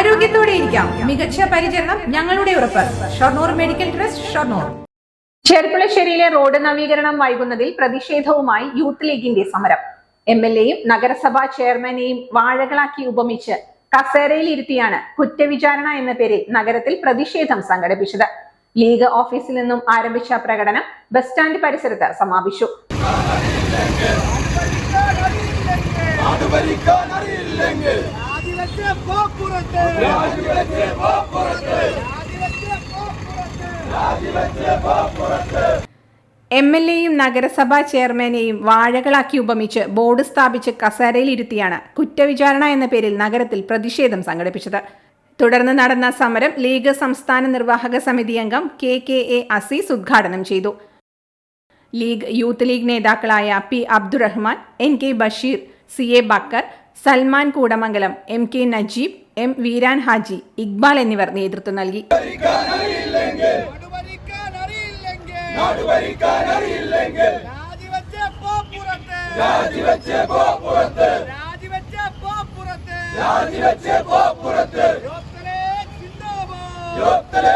ആരോഗ്യത്തോടെ ഇരിക്കാം. മികച്ച പരിചരണം ഞങ്ങളുടെ ഉറപ്പ്. Shoranur medical trust Shoranur. ചെർപ്പുളശ്ശേരിയിലെ road നവീകരണം വൈകുന്നതിൽ പ്രതിഷേധവുമായി യൂത്ത് ലീഗിന്റെ സമരം. എം എൽ എയും നഗരസഭാ ചെയർമാനെയും വാഴകളാക്കി ഉപമിച്ച് കസേരയിൽ ഇരുത്തിയാണ് കുറ്റവിചാരണ എന്ന പേരിൽ നഗരത്തിൽ പ്രതിഷേധം സംഘടിപ്പിച്ചത്. ലീഗ് ഓഫീസിൽ നിന്നും ആരംഭിച്ച പ്രകടനം ബസ് സ്റ്റാൻഡ് പരിസരത്ത് സമാപിച്ചു. രാജിവെച്ച് രാജിവെച്ച് രാജിവെച്ച് എം എൽ എയും നഗരസഭാ ചെയർമാനെയും വാഴകളാക്കി ഉപമിച്ച് ബോർഡ് സ്ഥാപിച്ച് കസേരയിൽ ഇരുത്തിയാണ് കുറ്റവിചാരണ എന്ന പേരിൽ നഗരത്തിൽ പ്രതിഷേധം സംഘടിപ്പിച്ചത്. തുടർന്ന് നടന്ന സമരം ലീഗ് സംസ്ഥാന നിർവാഹക സമിതി അംഗം കെ കെ എ അസീസ് ഉദ്ഘാടനം ചെയ്തു. ലീഗ് യൂത്ത് ലീഗ് നേതാക്കളായ P Abdurahman N K Basheer C A Bakkar Salman Koodamangalam M K Najeeb M Veeran Haji Iqbal എന്നിവർ നേതൃത്വം നൽകി. ജോത്തല